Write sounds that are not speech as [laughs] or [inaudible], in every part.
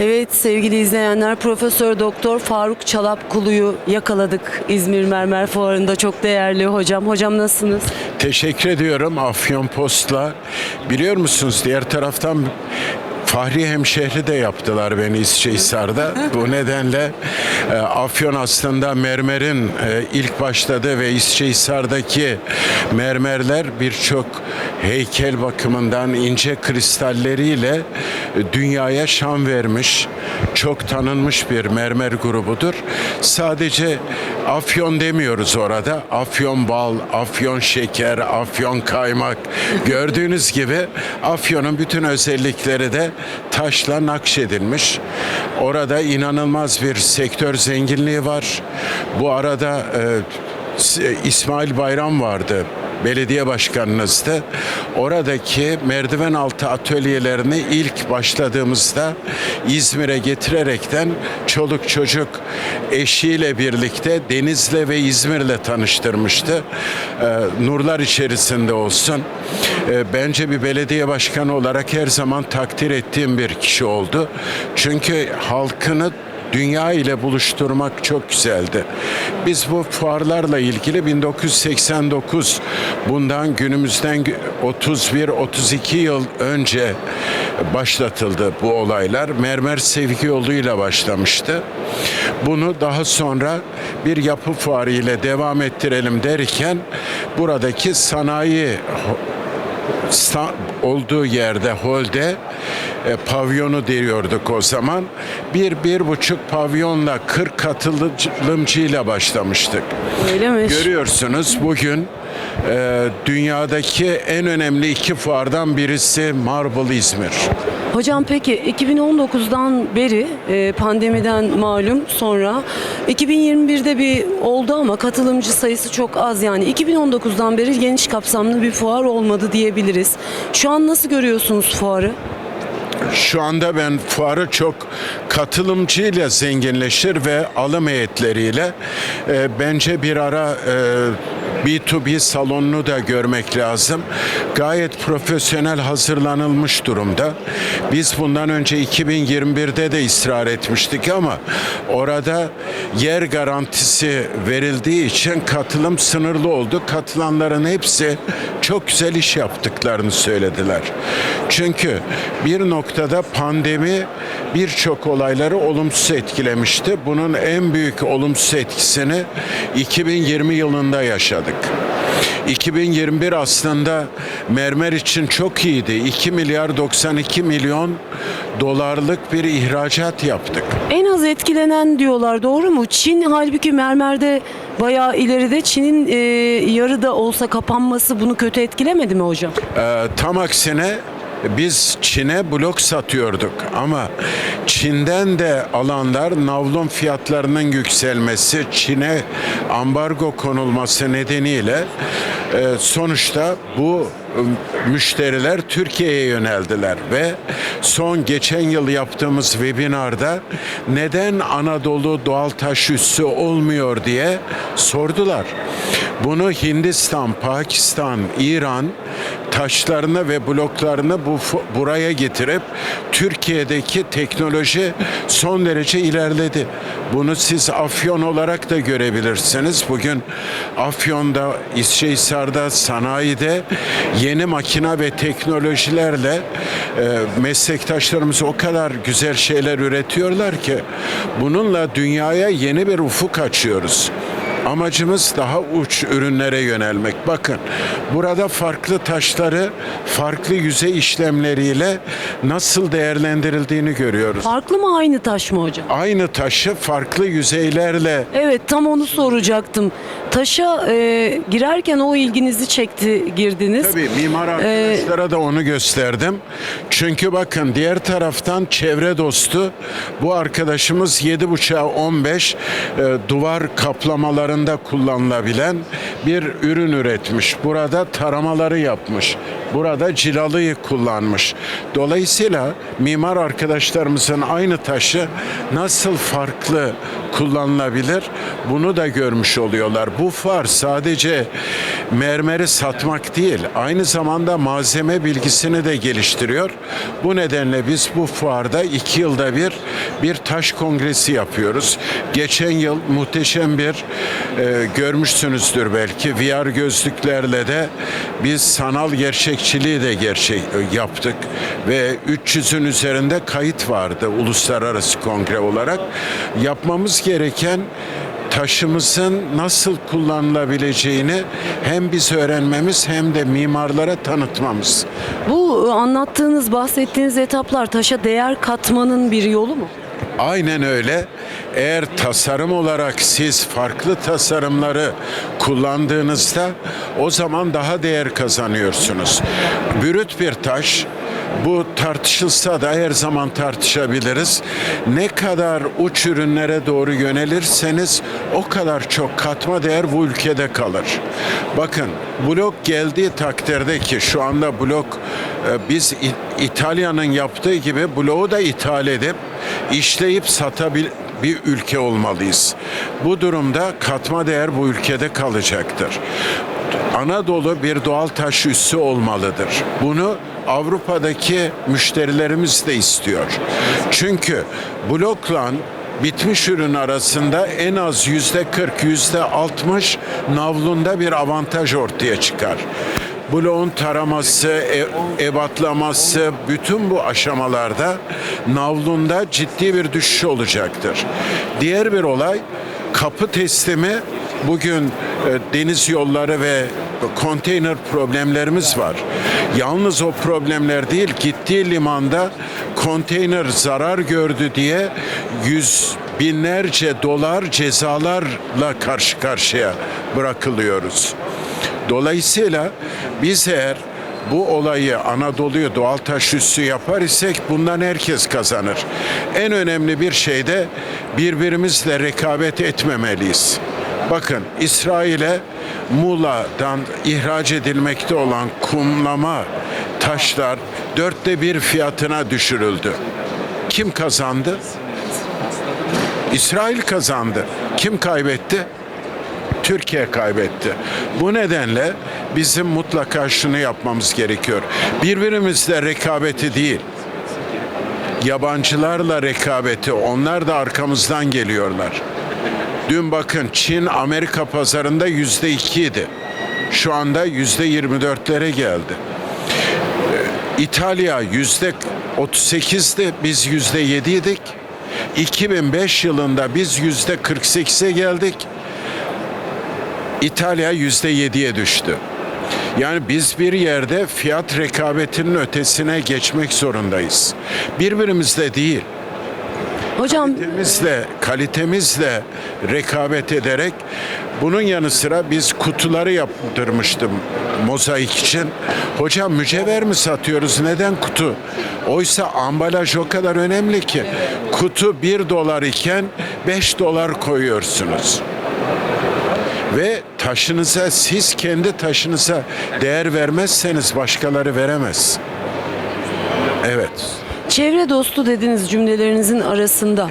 Evet sevgili izleyenler Profesör Doktor Faruk Çalapkulu'yu yakaladık İzmir Mermer Fuarı'nda çok değerli hocam. Hocam nasılsınız? Teşekkür ediyorum Afyon Post'la. Biliyor musunuz diğer taraftan Fahri Hemşehri de yaptılar beni İsçehisar'da. Bu nedenle e, Afyon aslında mermerin e, ilk başladığı ve İsçehisar'daki mermerler birçok heykel bakımından ince kristalleriyle e, dünyaya şan vermiş, çok tanınmış bir mermer grubudur. Sadece Afyon demiyoruz orada. Afyon bal, Afyon şeker, Afyon kaymak. [laughs] Gördüğünüz gibi Afyon'un bütün özellikleri de taşla nakşedilmiş. Orada inanılmaz bir sektör zenginliği var. Bu arada e, İsmail Bayram vardı belediye başkanınızdı. Oradaki merdiven altı atölyelerini ilk başladığımızda İzmir'e getirerekten çoluk çocuk eşiyle birlikte Deniz'le ve İzmir'le tanıştırmıştı. Ee, nurlar içerisinde olsun. Ee, bence bir belediye başkanı olarak her zaman takdir ettiğim bir kişi oldu. Çünkü halkını dünya ile buluşturmak çok güzeldi. Biz bu fuarlarla ilgili 1989 bundan günümüzden 31-32 yıl önce başlatıldı bu olaylar. Mermer sevgi yoluyla başlamıştı. Bunu daha sonra bir yapı fuarı ile devam ettirelim derken buradaki sanayi olduğu yerde holde e, pavyonu deriyorduk o zaman. Bir, bir buçuk pavyonla 40 katılımcıyla başlamıştık. Öyle mi? Görüyorsunuz bugün e, dünyadaki en önemli iki fuardan birisi Marble İzmir. Hocam peki 2019'dan beri e, pandemiden malum sonra 2021'de bir oldu ama katılımcı sayısı çok az yani 2019'dan beri geniş kapsamlı bir fuar olmadı diyebiliriz. Şu an nasıl görüyorsunuz fuarı? Şu anda ben fuarı çok katılımcıyla zenginleşir ve alım heyetleriyle e, bence bir ara e, B2B salonunu da görmek lazım. Gayet profesyonel hazırlanılmış durumda. Biz bundan önce 2021'de de ısrar etmiştik ama orada yer garantisi verildiği için katılım sınırlı oldu. Katılanların hepsi çok güzel iş yaptıklarını söylediler. Çünkü bir noktada pandemi birçok olayları olumsuz etkilemişti. Bunun en büyük olumsuz etkisini 2020 yılında yaşadık. 2021 aslında mermer için çok iyiydi. 2 milyar 92 milyon dolarlık bir ihracat yaptık. En az etkilenen diyorlar doğru mu? Çin halbuki mermerde bayağı ileride. Çin'in e, yarıda olsa kapanması bunu kötü etkilemedi mi hocam? Ee, tam aksine biz Çin'e blok satıyorduk ama Çin'den de alanlar navlun fiyatlarının yükselmesi, Çin'e ambargo konulması nedeniyle e, sonuçta bu e, müşteriler Türkiye'ye yöneldiler ve son geçen yıl yaptığımız webinarda neden Anadolu doğal taş üssü olmuyor diye sordular. Bunu Hindistan, Pakistan, İran taşlarını ve bloklarını bu buraya getirip Türkiye'deki teknoloji son derece ilerledi. Bunu siz Afyon olarak da görebilirsiniz. Bugün Afyon'da, İsçehisar'da, sanayide yeni makina ve teknolojilerle e, meslektaşlarımız o kadar güzel şeyler üretiyorlar ki bununla dünyaya yeni bir ufuk açıyoruz. Amacımız daha uç ürünlere yönelmek. Bakın burada farklı taşları farklı yüzey işlemleriyle nasıl değerlendirildiğini görüyoruz. Farklı mı aynı taş mı hocam? Aynı taşı farklı yüzeylerle Evet tam onu soracaktım. Taşa e, girerken o ilginizi çekti girdiniz. Tabii mimar arkadaşlara da onu gösterdim. Çünkü bakın diğer taraftan çevre dostu bu arkadaşımız 7.5'a 15 e, duvar kaplamalarında kullanılabilen bir ürün üretmiş. Burada taramaları yapmış. Burada cilalıyı kullanmış. Dolayısıyla mimar arkadaşlarımızın aynı taşı nasıl farklı kullanılabilir. Bunu da görmüş oluyorlar. Bu fuar sadece mermeri satmak değil, aynı zamanda malzeme bilgisini de geliştiriyor. Bu nedenle biz bu fuarda iki yılda bir bir taş kongresi yapıyoruz. Geçen yıl muhteşem bir e, görmüşsünüzdür belki VR gözlüklerle de biz sanal gerçekçiliği de gerçek e, yaptık ve 300'ün üzerinde kayıt vardı uluslararası kongre olarak. Yapmamız gereken taşımızın nasıl kullanılabileceğini hem biz öğrenmemiz hem de mimarlara tanıtmamız. Bu e, anlattığınız, bahsettiğiniz etaplar taşa değer katmanın bir yolu mu? Aynen öyle. Eğer tasarım olarak siz farklı tasarımları kullandığınızda o zaman daha değer kazanıyorsunuz. Brüt bir taş bu tartışılsa da her zaman tartışabiliriz. Ne kadar uç ürünlere doğru yönelirseniz o kadar çok katma değer bu ülkede kalır. Bakın blok geldiği takdirde ki şu anda blok e, biz İtalya'nın yaptığı gibi bloğu da ithal edip işleyip satabil bir ülke olmalıyız. Bu durumda katma değer bu ülkede kalacaktır. Anadolu bir doğal taş üssü olmalıdır. Bunu Avrupa'daki müşterilerimiz de istiyor. Çünkü blokla bitmiş ürün arasında en az yüzde 40, yüzde 60 navlunda bir avantaj ortaya çıkar. Bloğun taraması, e- ebatlaması, bütün bu aşamalarda navlunda ciddi bir düşüş olacaktır. Diğer bir olay kapı teslimi bugün e, deniz yolları ve konteyner problemlerimiz var. Yalnız o problemler değil, gittiği limanda konteyner zarar gördü diye yüz binlerce dolar cezalarla karşı karşıya bırakılıyoruz. Dolayısıyla biz eğer bu olayı Anadolu'yu doğal taş üssü yapar isek bundan herkes kazanır. En önemli bir şey de birbirimizle rekabet etmemeliyiz. Bakın İsrail'e Muğla'dan ihraç edilmekte olan kumlama taşlar dörtte bir fiyatına düşürüldü. Kim kazandı? İsrail kazandı. Kim kaybetti? Türkiye kaybetti. Bu nedenle bizim mutlaka şunu yapmamız gerekiyor. Birbirimizle rekabeti değil, yabancılarla rekabeti, onlar da arkamızdan geliyorlar. Dün bakın Çin Amerika pazarında yüzde ikiydi. Şu anda yüzde yirmi dörtlere geldi. Ee, İtalya yüzde 38'di, biz yüzde yediydik. 2005 yılında biz yüzde 48'e geldik. İtalya yüzde yediye düştü. Yani biz bir yerde fiyat rekabetinin ötesine geçmek zorundayız. Birbirimizle değil, Hocam kalitemizle, kalitemizle rekabet ederek bunun yanı sıra biz kutuları yaptırmıştım mozaik için. Hocam mücevher mi satıyoruz? Neden kutu? Oysa ambalaj o kadar önemli ki. Kutu 1 dolar iken 5 dolar koyuyorsunuz. Ve taşınıza siz kendi taşınıza değer vermezseniz başkaları veremez. Evet. Çevre dostu dediğiniz cümlelerinizin arasında.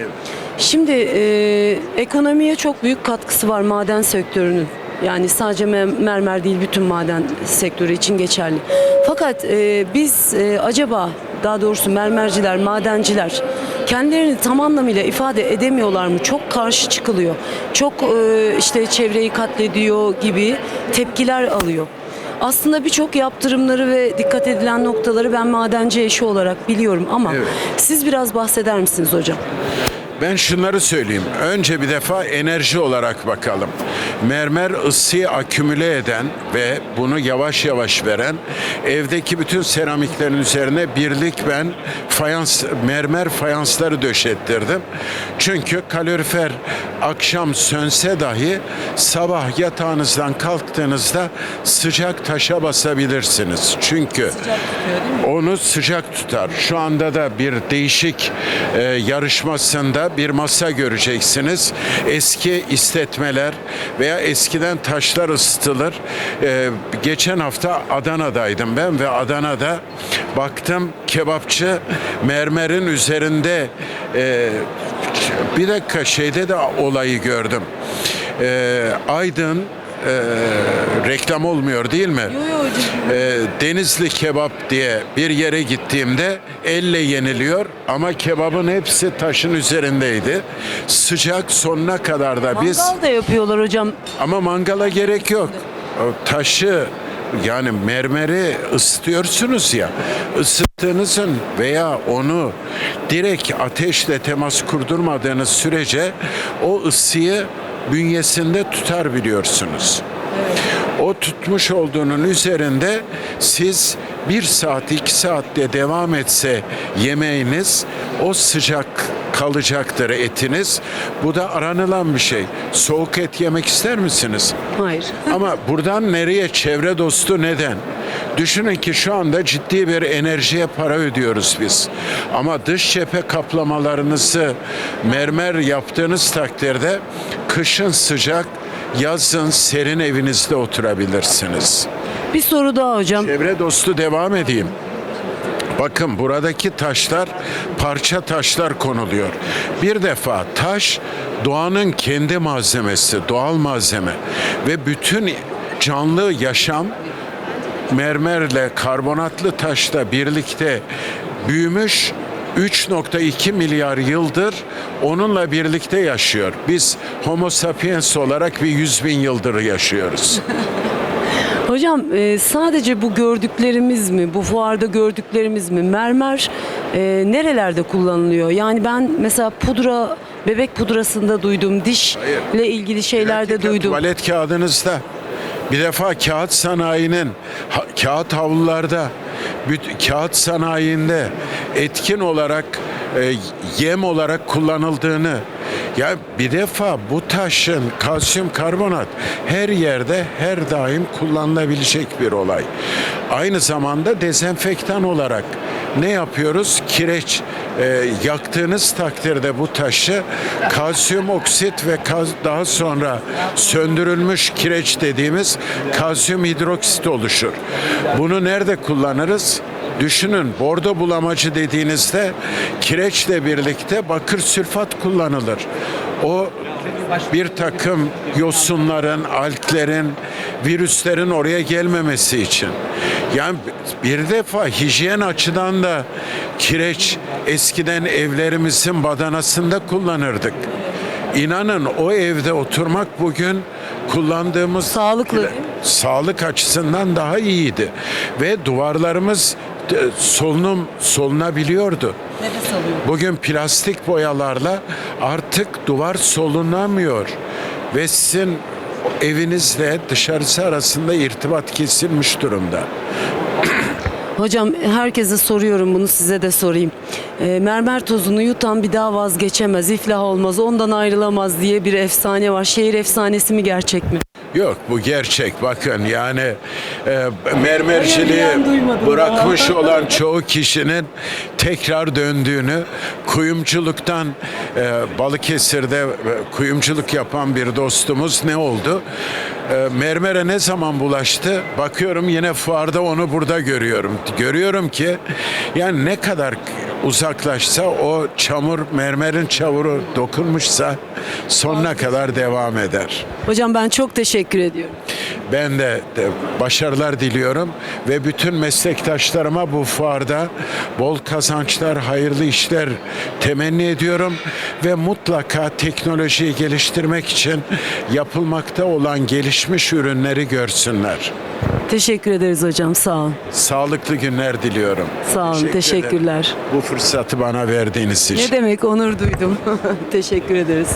Şimdi e, ekonomiye çok büyük katkısı var maden sektörünün. Yani sadece me- mermer değil bütün maden sektörü için geçerli. Fakat e, biz e, acaba daha doğrusu mermerciler, madenciler kendilerini tam anlamıyla ifade edemiyorlar mı? Çok karşı çıkılıyor. Çok e, işte çevreyi katlediyor gibi tepkiler alıyor. Aslında birçok yaptırımları ve dikkat edilen noktaları ben madenci eşi olarak biliyorum ama Evet. siz biraz bahseder misiniz hocam? Ben şunları söyleyeyim. Önce bir defa enerji olarak bakalım. Mermer ısıyı akümüle eden ve bunu yavaş yavaş veren evdeki bütün seramiklerin üzerine birlik ben fayans mermer fayansları döşettirdim. Çünkü kalorifer akşam sönse dahi sabah yatağınızdan kalktığınızda sıcak taşa basabilirsiniz. Çünkü onu sıcak tutar. Şu anda da bir değişik e, yarışmasında bir masa göreceksiniz. Eski istetmeler veya eskiden taşlar ısıtılır. E, geçen hafta Adana'daydım ben ve Adana'da baktım kebapçı mermerin üzerinde e, bir dakika şeyde de olayı gördüm. Ee, Aydın e, reklam olmuyor değil mi? Ee, Denizli kebap diye bir yere gittiğimde elle yeniliyor ama kebabın hepsi taşın üzerindeydi. Sıcak sonuna kadar da biz Mangal da yapıyorlar hocam. ama mangala gerek yok. O taşı yani mermeri ısıtıyorsunuz ya. Isıttığınızın veya onu direkt ateşle temas kurdurmadığınız sürece o ısıyı bünyesinde tutar biliyorsunuz. O tutmuş olduğunun üzerinde siz bir saat iki saatte devam etse yemeğiniz o sıcak kalacaktır etiniz. Bu da aranılan bir şey. Soğuk et yemek ister misiniz? Hayır. [laughs] Ama buradan nereye çevre dostu neden? Düşünün ki şu anda ciddi bir enerjiye para ödüyoruz biz. Ama dış cephe kaplamalarınızı mermer yaptığınız takdirde kışın sıcak, yazın serin evinizde oturabilirsiniz. Bir soru daha hocam. Çevre dostu devam edeyim. Bakın buradaki taşlar parça taşlar konuluyor. Bir defa taş doğanın kendi malzemesi, doğal malzeme ve bütün canlı yaşam mermerle karbonatlı taşla birlikte büyümüş 3.2 milyar yıldır onunla birlikte yaşıyor. Biz Homo sapiens olarak bir 100 bin yıldır yaşıyoruz. [laughs] Hocam e, sadece bu gördüklerimiz mi, bu fuarda gördüklerimiz mi? Mermer e, nerelerde kullanılıyor? Yani ben mesela pudra, bebek pudrasında duydum, dişle ilgili şeylerde Dakika, duydum. Tuvalet kağıdınızda bir defa kağıt sanayinin ha- kağıt havlularda kağıt sanayinde etkin olarak e, yem olarak kullanıldığını ya bir defa bu taşın kalsiyum karbonat her yerde her daim kullanılabilecek bir olay. Aynı zamanda dezenfektan olarak ne yapıyoruz? Kireç e, yaktığınız takdirde bu taşı kalsiyum oksit ve kaz- daha sonra söndürülmüş kireç dediğimiz kalsiyum hidroksit oluşur. Bunu nerede kullanırız? Düşünün bordo bulamacı dediğinizde kireçle birlikte bakır sülfat kullanılır. O bir takım yosunların, alklerin, virüslerin oraya gelmemesi için. Yani bir defa hijyen açıdan da kireç eskiden evlerimizin badanasında kullanırdık. İnanın o evde oturmak bugün kullandığımız Sağlıklı sağlık açısından daha iyiydi ve duvarlarımız solunum solunabiliyordu. Nefes alıyor. Bugün plastik boyalarla artık duvar solunamıyor ve sizin evinizle dışarısı arasında irtibat kesilmiş durumda. Hocam herkese soruyorum bunu size de sorayım. E, mermer tozunu yutan bir daha vazgeçemez, iflah olmaz, ondan ayrılamaz diye bir efsane var. Şehir efsanesi mi gerçek mi? Yok bu gerçek bakın yani e, mermerciliği bırakmış olan çoğu kişinin tekrar döndüğünü kuyumculuktan e, Balıkesir'de e, kuyumculuk yapan bir dostumuz ne oldu? E, mermere ne zaman bulaştı? Bakıyorum yine fuarda onu burada görüyorum. Görüyorum ki yani ne kadar uzaklaşsa o çamur mermerin çamuru dokunmuşsa sonuna kadar devam eder. Hocam ben çok teşekkür ediyorum. Ben de, de başarılar diliyorum ve bütün meslektaşlarıma bu fuarda bol kazançlar, hayırlı işler temenni ediyorum ve mutlaka teknolojiyi geliştirmek için yapılmakta olan gelişmiş ürünleri görsünler. Teşekkür ederiz hocam. Sağ olun. Sağlıklı günler diliyorum. Sağ olun. Teşekkür Teşekkürler. Bu fırsatı bana verdiğiniz için. Ne demek onur duydum. [laughs] Teşekkür ederiz.